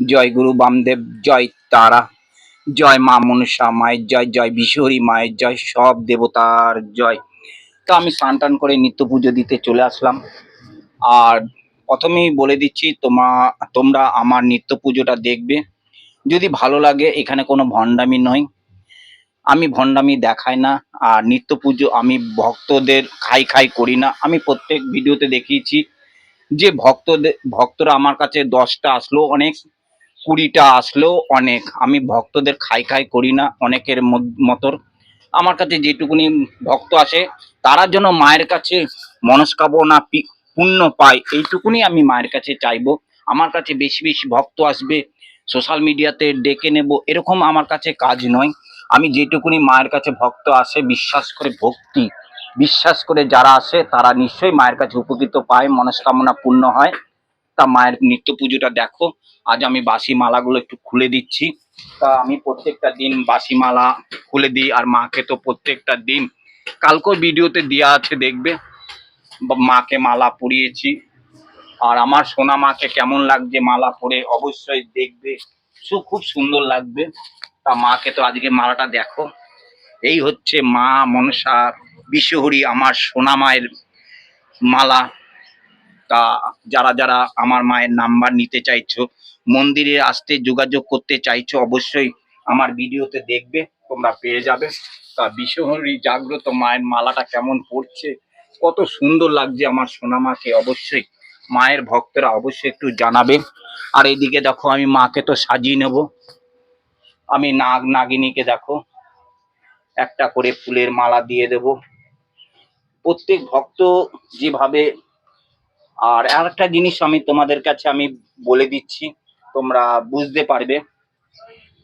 জয় গুরু বামদেব, জয় তারা, জয় মা মনসা মায়ের জয় জয় বিশ্বহরি মায়ের জয়, সব দেবতার জয়। তো আমি স্নান টান করে নিত্য পুজো দিতে চলে আসলাম। আর প্রথমেই বলে দিচ্ছি, তোমা, তোমরা আমার নিত্য পুজোটা দেখবে। যদি ভালো লাগে, এখানে কোনো ভণ্ডামি নয়। আমি ভণ্ডামি দেখাই না, আর নিত্য পুজো আমি ভক্তদের খাই খাই করি না। আমি প্রত্যেক ভিডিওতে দেখিয়েছি যে ভক্তদের ভক্তরা আমার কাছে দশটা আসলো অনেক। কুড়িটা আসলেও অনেক। আমি ভক্তদের খাই খাই করি না, অনেকের মতর। আমার কাছে যেটুকুনি ভক্ত আসে, তারা যেন মায়ের কাছে মনস্কামনা পূর্ণ পায়, এইটুকুনি আমি মায়ের কাছে চাইব। আমার কাছে বেশি বেশি ভক্ত আসবে, সোশ্যাল মিডিয়াতে ডেকে নেব, এরকম আমার কাছে কাজ নয়। আমি যেটুকুনি মায়ের কাছে ভক্ত আসে, বিশ্বাস করে ভক্তি, বিশ্বাস করে যারা আসে, তারা নিশ্চয়ই মায়ের কাছে উপকৃত পায়, মনস্কামনা পূর্ণ হয়। তা মায়ের নিত্য পুজোটা দেখো। আজ আমি বাসি মালাগুলো একটু খুলে দিচ্ছি। তা আমি প্রত্যেকটা দিন বাসি মালা খুলে দিই আর মাকে তো প্রত্যেকটা দিন। কালকেও ভিডিওতে দেওয়া আছে, দেখবে। মাকে মালা পরিয়েছি। আর আমার সোনা মাকে কেমন লাগছে মালা পরে অবশ্যই দেখবে। খুব সুন্দর লাগবে। তা মাকে তো আজকে মালাটা দেখো। এই হচ্ছে মা মনসা বিশ্বহরি আমার সোনা মায়ের মালা। তা যারা যারা আমার মায়ের নাম্বার নিতে চাইছো, মন্দিরে আসতে যোগাযোগ করতে চাইছো, অবশ্যই আমার ভিডিওতে দেখবে, তোমরা পেয়ে যাবে। তা বিশ্বহরি জাগ্রত মায়ের মালাটা কেমন পড়ছে, কত সুন্দর লাগছে আমার সোনামাকে, অবশ্যই মায়ের ভক্তরা অবশ্যই একটু জানাবে। আর এইদিকে দেখো, আমি মাকে তো সাজিয়ে নেব। আমি নাগ, নাগিনীকে দেখো, একটা করে ফুলের মালা দিয়ে দেব। প্রত্যেক ভক্ত যেভাবে আর আরেকটা জিনিস আমি তোমাদের কাছে আমি বলে দিচ্ছি, তোমরা বুঝতে পারবে।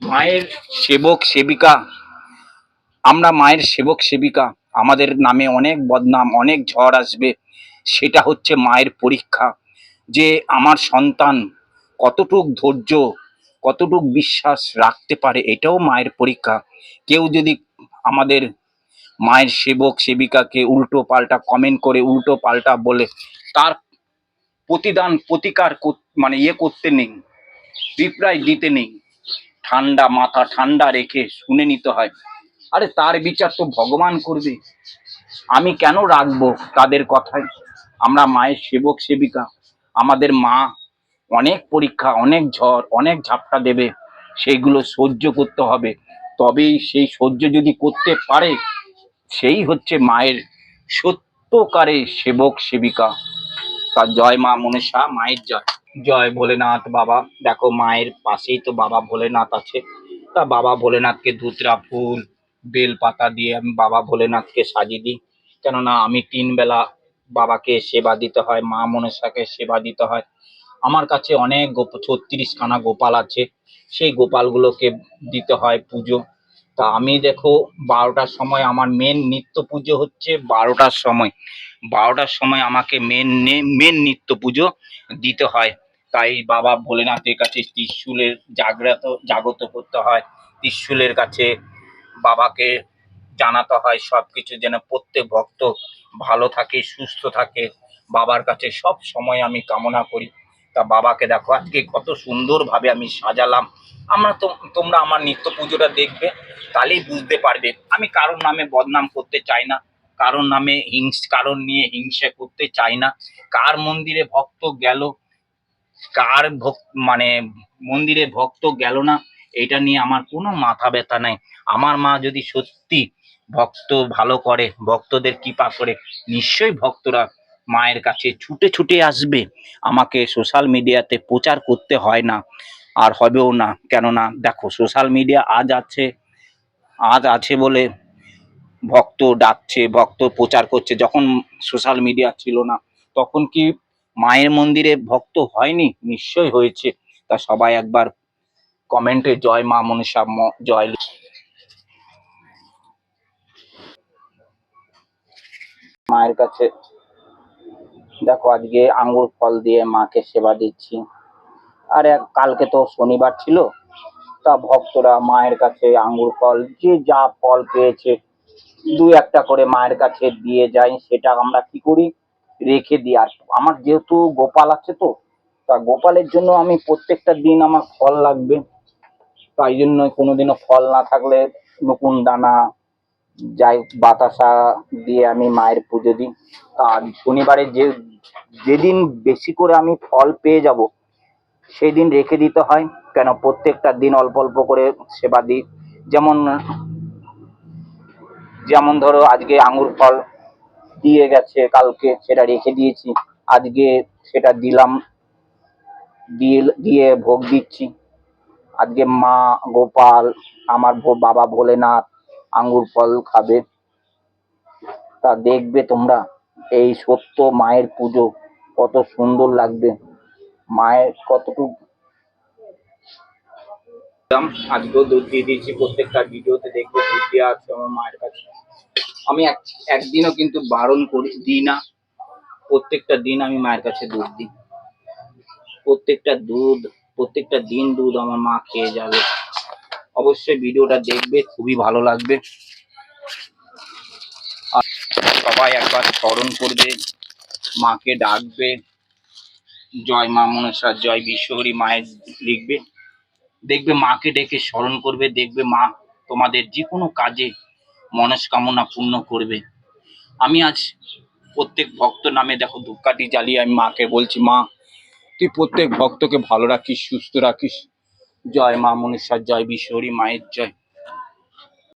মায়ের সেবক, সেবিকা, আমরা মায়ের সেবক, সেবিকা, আমাদের নামে অনেক বদনাম, অনেক ঝড় আসবে, সেটা হচ্ছে মায়ের পরীক্ষা। যে আমার সন্তান কতটুক ধৈর্য, কতটুক বিশ্বাস রাখতে পারে, এটাও মায়ের পরীক্ষা। কেউ যদি আমাদের মায়ের সেবক, সেবিকাকে উল্টো পাল্টা কমেন্ট করে, উল্টো পাল্টা বলে, তার প্রতিদান, প্রতিকার কর- মানে ইয়ে করতে নেই রিপ্লাই দিতে নেই। ঠান্ডা মাথা ঠান্ডা রেখে শুনে নিতে হয়। আরে তার বিচার তো ভগবান করবে। আমি কেন রাখব তাদের কথায়? আমরা মায়ের সেবক সেবিকা। আমাদের মা অনেক পরীক্ষা, অনেক ঝড়, অনেক ঝাপটা দেবে। সেইগুলো সহ্য করতে হবে। তবেই সেই সহ্য যদি করতে পারে, সেই হচ্ছে মায়ের সত্যকারে সেবক সেবিকা। তার জয় মা মনসা মায়ের জয়। জয় ভোলেনাথ বাবা। দেখো মায়ের পাশেই তো বাবা ভোলেনাথ আছে। তা বাবা ভোলেনাথকে ধুতরা ফুল, বেল পাতা দিয়ে আমি বাবা ভোলেনাথকে সাজিয়ে দিই। কেননা আমি তিন বেলা বাবাকে সেবা দিতে হয়, মা মনসাকে সেবা দিতে হয়। আমার কাছে অনেক গোপ ছত্রিশ খানা গোপাল আছে। সেই গোপালগুলোকে দিতে হয় পুজো। তা আমি দেখো বারোটার সময় আমার মেন নিত্য পুজো হচ্ছে বারোটার সময়। বারোটার সময় আমাকে মেন মেন নিত্য পুজো দিতে হয়। তাই বাবা ভোলেনাথের কাছে ত্রিশূলের জাগ্রত জাগত করতে হয়। ত্রিশূলের কাছে বাবাকে জানাতে হয় সব কিছু যেন প্রত্যেক ভক্ত ভালো থাকে, সুস্থ থাকে। বাবার কাছে সব সময় আমি কামনা করি। তা বাবাকে দেখো, আজকে কত সুন্দরভাবে আমি সাজালাম। আমরা তো, তোমরা আমার নিত্য পুজোটা দেখবে, তাহলেই বুঝতে পারবে। আমি কারোর নামে বদনাম করতে চাই না, কারোর নামে হিংস কারণ নিয়ে হিংসা করতে চাই না। কার মন্দিরে ভক্ত গেল, কার ভক্ত মানে মন্দিরে ভক্ত গেল না, এটা নিয়ে আমার কোনো মাথা ব্যথা নাই। আমার মা যদি সত্যি ভক্ত ভালো করে, ভক্তদের কৃপা করে, নিশ্চয়ই ভক্তরা মায়ের কাছে ছুটে ছুটে আসবে। আমাকে সোশ্যাল মিডিয়াতে প্রচার করতে হয় না, আর হবেও না। কেননা, দেখো সোশ্যাল মিডিয়া আজ আছে আজ আছে বলে ভক্ত ডাকছে, ভক্ত প্রচার করছে। যখন সোশ্যাল মিডিয়া ছিল না, তখন কি মায়ের মন্দিরে ভক্ত হয়নি? নিশ্চয়ই হয়েছে। তা সবাই একবার কমেন্টে জয় মা মনসা জয় মায়ের কাছে দেখো, আজকে আঙ্গুর ফল দিয়ে মাকে সেবা দিচ্ছি। আর এক, কালকে তো শনিবার ছিল, তা ভক্তরা মায়ের কাছে আঙ্গুর ফল, যে যা ফল পেয়েছে, দু একটা করে মায়ের কাছে দিয়ে যাই, সেটা আমরা কি করি? রেখে দিই। আর আমার যেহেতু গোপাল আছে তো, তা গোপালের জন্য আমি প্রত্যেকটা দিন আমার ফল লাগবে। তাই জন্য কোনোদিনও ফল না থাকলে নকুন দানা যাই বাতাসা দিয়ে আমি মায়ের পুজো দিই। আর শনিবারে যে, যেদিন বেশি করে আমি ফল পেয়ে যাব সেই দিন রেখে দিতে হয়। কেন? প্রত্যেকটা দিন অল্প অল্প করে সেবা দিই। যেমন যেমন ধরো আজকে আঙুর ফল দিয়ে গেছে কালকে, সেটা রেখে দিয়েছি। আজকে সেটা দিলাম, দিয়ে দিয়ে ভোগ দিচ্ছি। আজকে মা গোপাল, আমার বাবা ভোলেনাথ আঙ্গুর ফল খাবে। তা দেখবে তোমরা, এই সত্য মায়ের পুজো কত সুন্দর লাগবে। মায়ের কতটুকু আজকেও দুধ দিয়ে দিয়েছি। প্রত্যেকটা ভিডিওতে দেখবে দুধ দেওয়া আছে আমার মায়ের কাছে। আমি এক একদিনও কিন্তু বারণ করি দিই না। প্রত্যেকটা দিন আমি মায়ের কাছে দুধ দিই। প্রত্যেকটা দুধ প্রত্যেকটা দিন দুধ আমার মা খেয়ে যাবে। অবশ্যই ভিডিওটা দেখবে, খুবই ভালো লাগবে। সবাই একবার স্মরণ করবে, মাকে ডাকবে, জয় মা মনসা, জয় বিশ্বহরি মায়ের লিখবে। দেখবে মাকে ডেকে স্মরণ করবে, দেখবে মা তোমাদের যে কোনো কাজে মনস্কামনা পূর্ণ করবে। আমি আজ প্রত্যেক ভক্ত নামে দেখো ধূপকাঠি জ্বালিয়ে আমি মাকে বলছি, মা, তুই প্রত্যেক ভক্তকে ভালো রাখিস, সুস্থ রাখিস। জয় মা মনীষার জয় বিশ্বরী মায়ের জয়।